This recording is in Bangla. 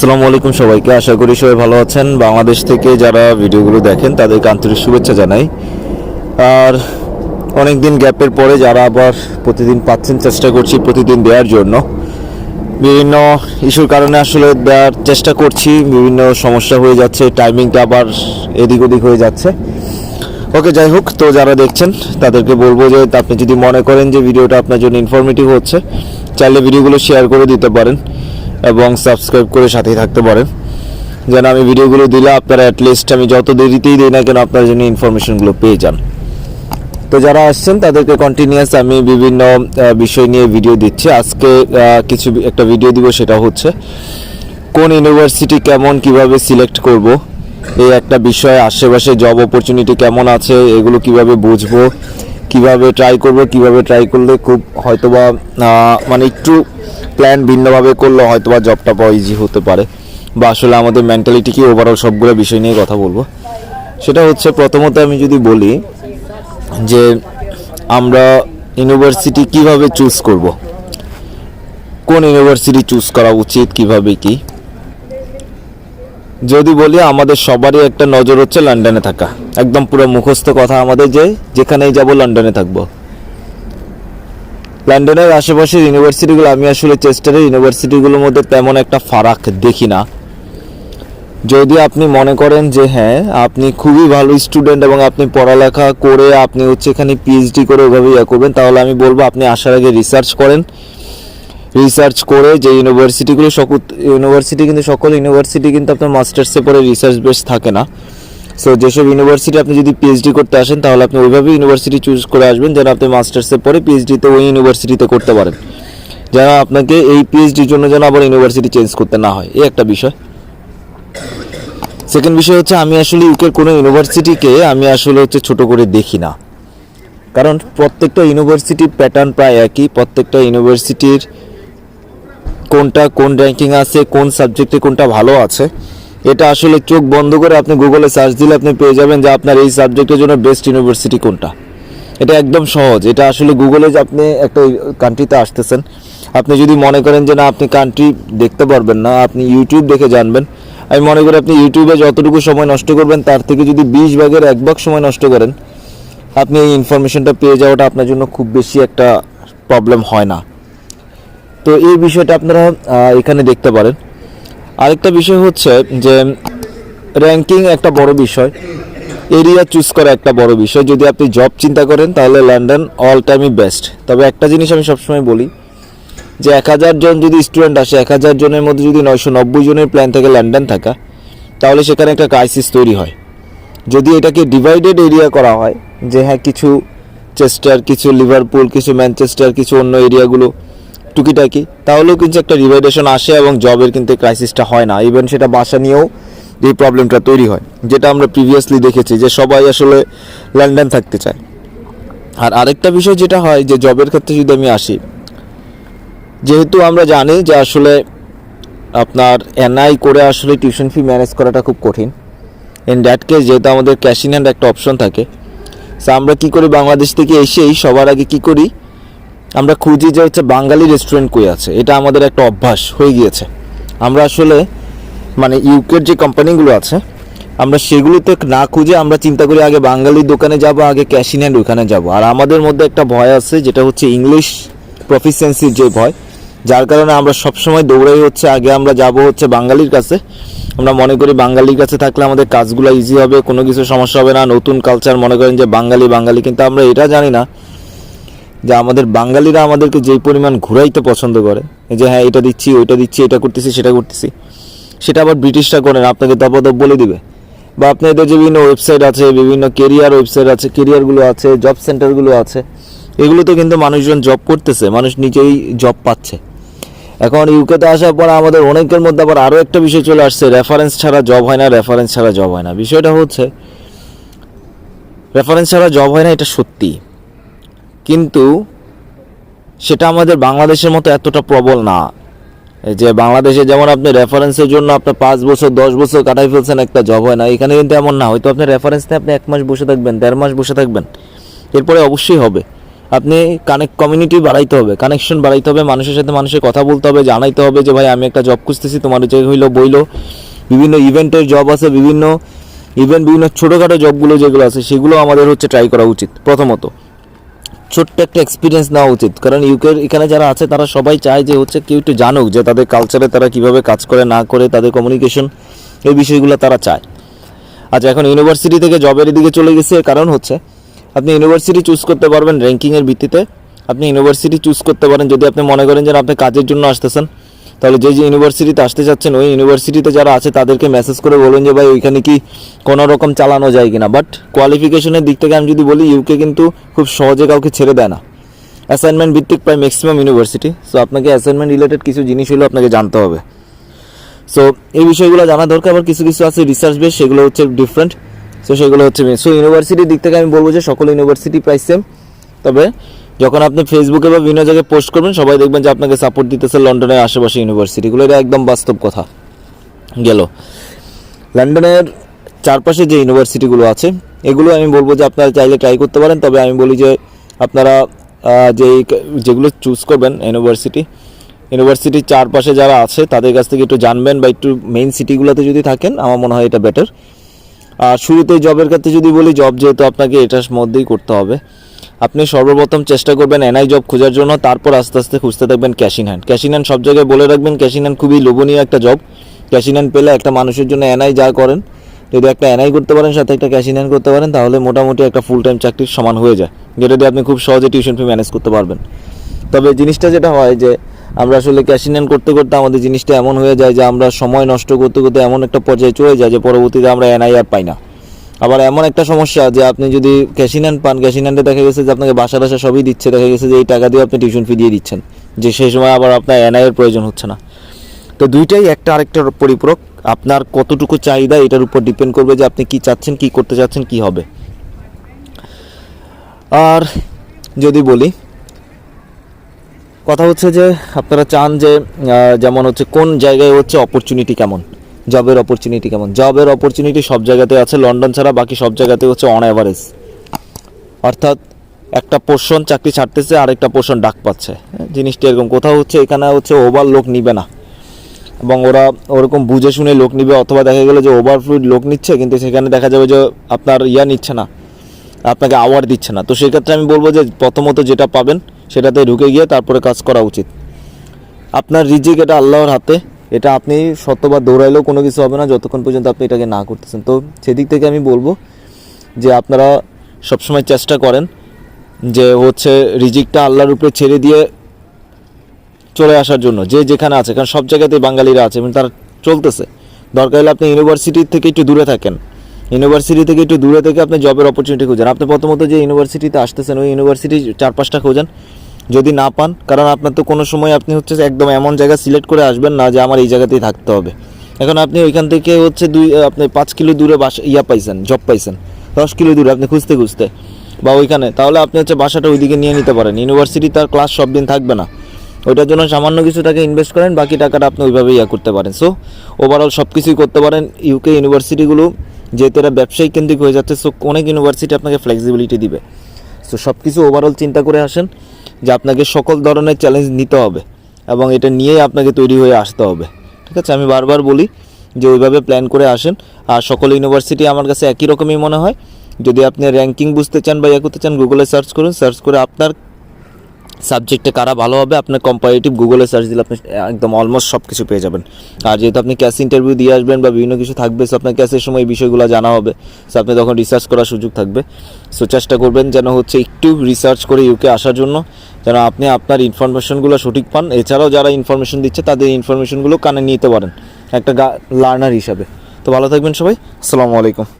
আসসালামু আলাইকুম সবাইকে। আশা করি সবাই ভালো আছেন। বাংলাদেশ থেকে যারা ভিডিওগুলো দেখেন, তাদেরকে আন্তরিক শুভেচ্ছা জানাই। আর অনেক দিন গ্যাপের পরে যারা আবার প্রতিদিন পাচ্ছেন, চেষ্টা করছি প্রতিদিন দেওয়ার জন্য। বিভিন্ন ইস্যুর কারণে আসলে দেওয়ার চেষ্টা করছি। বিভিন্ন সমস্যা হয়ে যাচ্ছে টাইমিংটা আবার এদিক ওদিক হয়ে যাচ্ছে। ওকে, যাই হোক, তো যারা দেখছেন, তাদেরকে বলব যে আপনি যদি মনে করেন যে ভিডিওটা আপনার জন্য ইনফরমেটিভ হচ্ছে, চাইলে ভিডিওগুলো শেয়ার করে দিতে পারেন। এবং সাবস্ক্রাইব করে সাথেই থাকতে পারেন। যেন আমি ভিডিওগুলো দিলে আপনারা অ্যাটলিস্ট আমি যত দেরিতেই দিই না কেন আপনার জন্য ইনফরমেশনগুলো পেয়ে যান। তো যারা আসছেন, তাদেরকে কন্টিনিউয়াস আমি বিভিন্ন বিষয় নিয়ে ভিডিও দিচ্ছি। আজকে কিছু একটা ভিডিও দিব, সেটা হচ্ছে কোন ইউনিভার্সিটি কেমন, কীভাবে সিলেক্ট করব, এই একটা বিষয়, আশেপাশে জব অপরচুনিটি কেমন আছে, এগুলো কীভাবে বুঝব কীভাবে ট্রাই করব, কীভাবে ট্রাই করলে খুব হয়তোবা মানে একটু প্ল্যান ভিন্নভাবে করলে হয়তোবা জবটা পাওয়া ইজি হতে পারে। বা আসলে আমাদের মেন্টালিটি কি ওভারঅল সবগুলো বিষয় নিয়ে কথা বলব। সেটা হচ্ছে প্রথমত আমি যদি বলি যে আমরা ইউনিভার্সিটি কীভাবে চুজ করব? কোন ইউনিভার্সিটি চুজ করা উচিত, কীভাবে কি? যদি বলি, আমাদের সবারই একটা নজর হচ্ছে লন্ডনে থাকা। একদম পুরো মুখস্থ কথা আমাদের যে, যেখানেই যাব লন্ডনে থাকব। লন্ডনের আশেপাশের ইউনিভার্সিটিগুলো, আমি আসলে চেস্টারের ইউনিভার্সিটিগুলোর মধ্যে তেমন একটা ফারাক দেখি না। যদি আপনি মনে করেন যে হ্যাঁ আপনি খুবই ভালো স্টুডেন্ট এবং আপনি পড়ালেখা করে আপনি হচ্ছে এখানে পিএইচডি করে ওইভাবে ইয়ে করবেন, তাহলে আমি বলব আপনি আসার আগে রিসার্চ করেন। রিসার্চ করে যে ইউনিভার্সিটিগুলো সকল ইউনিভার্সিটি কিন্তু সকল ইউনিভার্সিটি কিন্তু আপনার মাস্টার্সে পরে রিসার্চ বেস থাকে না। সো যেসব ইউনিভার্সিটি আপনি যদি পিএইচডি করতে আসেন, তাহলে আপনি ওইভাবে ইউনিভার্সিটি চুজ করে আসবেন যেন আপনি মাস্টার্সে পরে পিএইচডিতে ওই ইউনিভার্সিটিতে করতে পারেন। যেন আপনাকে এই পিএইচডির জন্য যেন আবার ইউনিভার্সিটি চেঞ্জ করতে না হয়। এই একটা বিষয়। সেকেন্ড বিষয় হচ্ছে, আমি আসলে ইউকের কোনো ইউনিভার্সিটিকে আমি আসলে হচ্ছে ছোট করে দেখি না। কারণ প্রত্যেকটা ইউনিভার্সিটির প্যাটার্ন প্রায় একই, প্রত্যেকটা ইউনিভার্সিটির কোনটা কোন র্যাঙ্কিং আছে, কোন সাবজেক্টে কোনটা ভালো আছে, এটা আসলে চোখ বন্ধ করে আপনি গুগলে সার্চ দিলে আপনি পেয়ে যাবেন যে আপনার এই সাবজেক্টের জন্য বেস্ট ইউনিভার্সিটি কোনটা। এটা একদম সহজ, এটা আসলে গুগলে যে আপনি একটা কান্ট্রিতে আসতেছেন, আপনি যদি মনে করেন যে না, আপনি কান্ট্রি দেখতে পারবেন না, আপনি ইউটিউব দেখে জানবেন, আমি মনে করি আপনি ইউটিউবে যতটুকু সময় নষ্ট করবেন, তার থেকে যদি বিশ ভাগের এক ভাগ সময় নষ্ট করেন, আপনি এই ইনফরমেশনটা পেয়ে যাওয়াটা আপনার জন্য খুব বেশি একটা প্রবলেম হয় না। তো এই বিষয়টা আপনারা এখানে দেখতে পারেন। আরেকটা বিষয় হচ্ছে যে র্যাঙ্কিং একটা বড় বিষয়। এরিয়া চুজ করা একটা বড় বিষয়। যদি আপনি জব চিন্তা করেন, তাহলে লন্ডন অল টাইমই বেস্ট তবে একটা জিনিস আমি সবসময় বলি, যে এক হাজার জন যদি স্টুডেন্ট আসে, এক হাজার জনের মধ্যে যদি নয়শো নব্বই জনের প্ল্যান থাকে লন্ডন থাকা, তাহলে সেখানে একটা ক্রাইসিস তৈরি হয়। যদি এটাকে ডিভাইডেড এরিয়া করা হয়, যে হ্যাঁ কিছু চেস্টার কিছু লিভারপুল কিছু ম্যানচেস্টার কিছু অন্য এরিয়াগুলো টুকিটাকি, তাহলেও কিন্তু একটা রিভাইডেশন আসে এবং জবের কিন্তু ক্রাইসিসটা হয় না। ইভেন সেটা বাসা নিয়েও এই প্রবলেমটা তৈরি হয়, যেটা আমরা প্রিভিয়াসলি দেখেছি যে সবাই আসলে লন্ডন থাকতে চায়। আর আরেকটা বিষয় যেটা হয় যে জবের ক্ষেত্রে যদি আমি আসি, যেহেতু আমরা জানি যে আসলে আপনার এনআই করে আসলে টিউশন ফি ম্যানেজ করাটা খুব কঠিন। ইন দ্যাট কেস যেহেতু আমাদের ক্যাশ ইন হ্যান্ড একটা অপশন থাকে সো আমরা কী করি, বাংলাদেশ থেকে এসেই সবার আগে কী করি আমরা খুঁজি যে হচ্ছে বাঙালি রেস্টুরেন্ট কই আছে। এটা আমাদের একটা অভ্যাস হয়ে গিয়েছে। আমরা আসলে মানে ইউকের যে কোম্পানিগুলো আছে, আমরা সেগুলোতে না খুঁজে আমরা চিন্তা করি আগে বাঙালি দোকানে যাব, আগে ক্যাশ হ্যান্ড ওইখানে যাব। আর আমাদের মধ্যে একটা ভয় আছে, যেটা হচ্ছে ইংলিশ প্রফিসিয়েন্সির যে ভয়, যার কারণে আমরা সবসময় দৌড়াই হচ্ছে, আগে আমরা যাব হচ্ছে বাঙালির কাছে। আমরা মনে করি বাঙালির কাছে থাকলে আমাদের কাজগুলো ইজি হবে, কোনো কিছু সমস্যা হবে না। নতুন কালচার মনে করেন যে বাঙালি বাঙালি। কিন্তু আমরা এটা জানি না যে আমাদের বাঙালিরা আমাদেরকে যেই পরিমাণ ঘুরাইতে পছন্দ করে যে হ্যাঁ এটা দিচ্ছি, ওইটা দিচ্ছি, এটা করতেছি, সেটা করতেছি, সেটা আবার ব্রিটিশরা করেন, আপনাকে তপাতপ বলে দিবে। বা আপনি এদের যে বিভিন্ন ওয়েবসাইট আছে, বিভিন্ন কেরিয়ার ওয়েবসাইট আছে কেরিয়ারগুলো আছে জব সেন্টারগুলো আছে, এগুলোতে কিন্তু মানুষজন জব করতেছে, মানুষ নিজেই জব পাচ্ছে। এখন ইউকেতে আসার পর আমাদের অনেকের মধ্যে আবার আরও একটা বিষয় চলে আসছে রেফারেন্স ছাড়া জব হয় না রেফারেন্স ছাড়া জব হয় না। বিষয়টা হচ্ছে রেফারেন্স ছাড়া জব হয় না, এটা সত্যি। কিন্তু সেটা আমাদের বাংলাদেশের মতো এতটা প্রবল না। যে বাংলাদেশে যেমন আপনি রেফারেন্সের জন্য আপনার পাঁচ বছর, দশ বছর কাটাই ফেলছেন একটা জব হয় না, এখানে কিন্তু এমন না। হয়তো আপনার রেফারেন্স নিয়ে আপনি এক মাস বসে থাকবেন, দেড় মাস বসে থাকবেন। এরপরে অবশ্যই হবে। আপনি কানেক্ট কমিউনিটি বাড়াইতে হবে কানেকশন বাড়াইতে হবে, মানুষের সাথে মানুষের কথা বলতে হবে, জানাইতে হবে যে, ভাই, আমি একটা জব খুঁজতেছি, তোমার যে হইল, বইলো। বিভিন্ন ইভেন্টের জব আছে, বিভিন্ন ইভেন্ট বিভিন্ন ছোটোখাটো জবগুলো যেগুলো আছে, সেগুলো আমাদের হচ্ছে ট্রাই করা উচিত, প্রথমত। ছোট্ট একটা এক্সপিরিয়েন্স নেওয়া উচিত। কারণ ইউকের এখানে যারা আছে, তারা সবাই চায় যে হচ্ছে কেউ একটু জানুক যে তাদের কালচারে তারা কীভাবে কাজ করে, না করে, তাদের কমিউনিকেশন এই বিষয়গুলো তারা চায়। আচ্ছা এখন ইউনিভার্সিটি থেকে জবের দিকে চলে গেছে কারণ হচ্ছে আপনি ইউনিভার্সিটি চুজ করতে পারবেন র্যাঙ্কিংয়ের ভিত্তিতে। আপনি ইউনিভার্সিটি চুজ করতে পারেন, যদি আপনি মনে করেন যে আপনি কাজের জন্য আসতেছেন তাহলে যে যে ইউনিভার্সিটিতে আসতে চাচ্ছেন, ওই ইউনিভার্সিটিতে যারা আছে, তাদেরকে মেসেজ করে বলুন যে, ভাই, ওইখানে কি কোনো রকম চালানো যায় কিনা? বাট কোয়ালিফিকেশনের দিক থেকে আমি যদি বলি ইউকে কিন্তু খুব সহজে কাউকে ছেড়ে দেয় না। অ্যাসাইনমেন্ট ভিত্তিক প্রায় ম্যাক্সিমাম ইউনিভার্সিটি সো আপনাকে অ্যাসাইনমেন্ট রিলেটেড কিছু জিনিস হলো আপনাকে জানতে হবে। সো এই বিষয়গুলো জানা দরকার, আবার কিছু কিছু আছে রিসার্চ বেস সেগুলো হচ্ছে ডিফারেন্ট সো সেগুলো হচ্ছে সো ইউনিভার্সিটির দিক থেকে আমি বলব যে, সকল ইউনিভার্সিটি প্রায় সেম তবে যখন আপনি ফেসবুকে বা বিভিন্ন জায়গায় পোস্ট করবেন, সবাই দেখবেন যে আপনাকে সাপোর্ট দিতেছে লন্ডনের আশেপাশে ইউনিভার্সিটিগুলো এটা একদম বাস্তব কথা। গেল। লন্ডনের চারপাশে যে ইউনিভার্সিটিগুলো আছে, এগুলো আমি বলব যে আপনারা চাইলে ট্রাই করতে পারেন। তবে আমি বলি যে আপনারা যে যেগুলো চুজ করবেন ইউনিভার্সিটি ইউনিভার্সিটির চারপাশে যারা আছে, তাদের কাছ থেকে একটু জানবেন বা একটু মেইন সিটিগুলোতে যদি থাকেন, আমার মনে হয় এটা বেটার আর শুরুতেই জবের ক্ষেত্রে যদি বলি জব যেহেতু আপনাকে এটার মধ্যেই করতে হবে। আপনি সর্বপ্রথম চেষ্টা করবেন এনআই জব খোঁজার জন্য, তারপর আস্তে আস্তে খুঁজতে থাকবেন cash in hand. Cash in hand সব জায়গায় বলে রাখবেন, ক্যাশ ইন হ্যান্ড খুবই লোভনীয় একটা জব। ক্যাশ ইন হ্যান্ড পেলে একটা মানুষের জন্য এনআই যা করেন, যদি একটা এনআই করতে পারেন, সাথে একটা ক্যাশ ইন হ্যান্ড করতে পারেন, তাহলে মোটামুটি একটা ফুল টাইম চাকরির সমান হয়ে যায়, যেটা দিয়ে আপনি খুব সহজে টিউশন ফি ম্যানেজ করতে পারবেন। তবে জিনিসটা যেটা হয় যে, আমরা আসলে ক্যাশ ইন হ্যান্ড করতে করতে আমাদের জিনিসটা এমন হয়ে যায় যে, আমরা সময় নষ্ট করতে করতে এমন একটা পর্যায়ে চলে যায় যে, পরবর্তীতে আমরা এনআই আর পাই না। আবার এমন একটা সমস্যা যে আপনি যদি ক্যাশ ইন হ্যান্ড পান ক্যাশ ইন হ্যান্ডে দেখা গেছে যে আপনাকে বাসা বাসা সবই দিচ্ছে, দেখা গেছে যে এই টাকা দিয়ে আপনি টিউশন ফি দিয়ে দিচ্ছেন, যে সেই সময় আবার আপনার এনআই এর প্রয়োজন হচ্ছে না। তো দুইটাই একটা আরেকটার পরিপূরক। আপনার কতটুকু চাহিদা এটার উপর ডিপেন্ড করবে যে আপনি কি চাচ্ছেন, কি করতে চাচ্ছেন, কি হবে। আর যদি বলি, কথা হচ্ছে যে আপনারা চান যে যেমন হচ্ছে কোন জায়গায় হচ্ছে অপরচুনিটি কেমন। জবের অপরচুনিটি কেমন? জবের অপরচুনিটি সব জায়গাতে আছে লন্ডন ছাড়া বাকি সব জায়গাতে হচ্ছে অন অ্যাভারেজ অর্থাৎ একটা পোর্শন চাকরি ছাড়তেছে আরেকটা পোর্শন ডাক পাচ্ছে। হ্যাঁ, জিনিসটা এরকম। কোথাও হচ্ছে এখানে হচ্ছে ওভার লোক নিবে না। এবং ওরা ওরকম বুঝে শুনে লোক নিবে অথবা দেখা গেলো যে ওভারফ্লুইড লোক নিচ্ছে কিন্তু সেখানে দেখা যাবে যে আপনার ইয়া নিচ্ছে না আপনাকে আওয়ার দিচ্ছে না। তো সেক্ষেত্রে আমি বলব যে প্রথমত যেটা পাবেন সেটাতে ঢুকে গিয়ে তারপরে কাজ করা উচিত। আপনার রিজিক এটা আল্লাহর হাতে। এটা আপনি শতবার দৌড়াইলেও কোনো কিছু হবে না, যতক্ষণ পর্যন্ত আপনি এটাকে না করতেছেন। তো সেদিক থেকে আমি বলব যে আপনারা সবসময় চেষ্টা করেন যে হচ্ছে রিজিকটা আল্লাহর উপরে ছেড়ে দিয়ে চলে আসার জন্য, যে যেখানে আছে, কারণ সব জায়গাতেই বাঙালিরা আছে, এবং তারা চলতেছে। দরকার হলে আপনি ইউনিভার্সিটির থেকে একটু দূরে থাকেন। ইউনিভার্সিটি থেকে একটু দূরে থেকে আপনি জবের অপরচুনিটি খুঁজেন। আপনি প্রথমত যে ইউনিভার্সিটিতে আসতেছেন, ওই ইউনিভার্সিটির চার পাঁচটা খোঁজেন। যদি না পান, কারণ আপনার তো কোনো সময় আপনি হচ্ছে একদম এমন জায়গা সিলেক্ট করে আসবেন না যে আমার এই জায়গাতেই থাকতে হবে। এখন আপনি ওইখান থেকে হচ্ছে দুই আপনি পাঁচ কিলো দূরে বাসা, ইয়া পাইছেন জব পাইছেন, দশ কিলো দূরে আপনি খুঁজতে খুঁজতে বা ওইখানে, তাহলে আপনি হচ্ছে বাসাটা ওইদিকে নিয়ে নিতে পারেন। ইউনিভার্সিটি তার ক্লাস সব দিন থাকবে না। ওইটার জন্য সামান্য কিছু টাকা ইনভেস্ট করেন, বাকি টাকাটা আপনি ওইভাবে ইয়া করতে পারেন। সো ওভারঅল সব কিছুই করতে পারেন। ইউকে ইউনিভার্সিটিগুলো যেহেতু এরা ব্যবসায়িক কেন্দ্রিক হয়ে যাচ্ছে সো অনেক ইউনিভার্সিটি আপনাকে ফ্লেক্সিবিলিটি দিবে। সো সব কিছু ওভারঅল চিন্তা করে আসেন। যে আপনাকে সকল ধরনের চ্যালেঞ্জ নিতে হবে এবং এটা নিয়েই আপনাকে তৈরি হয়ে আসতে হবে। ঠিক আছে? আমি বারবার বলি যে ওইভাবে প্ল্যান করে আসেন। আর সকল ইউনিভার্সিটি আমার কাছে একই রকমই মনে হয়। যদি আপনি র্যাঙ্কিং বুঝতে চান বা ইয়ে করতে চান গুগলে সার্চ করুন। সার্চ করে আপনার সাবজেক্টে কারা ভালো হবে, আপনার কম্পারেটিভ গুগলে সার্চ দিলে আপনি একদম অলমোস্ট সব কিছু পেয়ে যাবেন। আর যেহেতু আপনি ক্যাশ ইন্টারভিউ দিয়ে আসবেন বা বিভিন্ন কিছু থাকবে সো আপনার ক্যাশের সময় এই বিষয়গুলো জানা হবে। সো আপনি তখন রিসার্চ করার সুযোগ থাকবে। সো চেষ্টা করবেন যেন হচ্ছে একটু রিসার্চ করে ইউকে আসার জন্য, যেন আপনি আপনার ইনফরমেশনগুলো সঠিক পান। এছাড়াও যারা ইনফরমেশন দিচ্ছে, তাদের ইনফরমেশনগুলো কানে নিতে পারেন। একটা লার্নার হিসাবে। তো ভালো থাকবেন সবাই। আসসালামু আলাইকুম।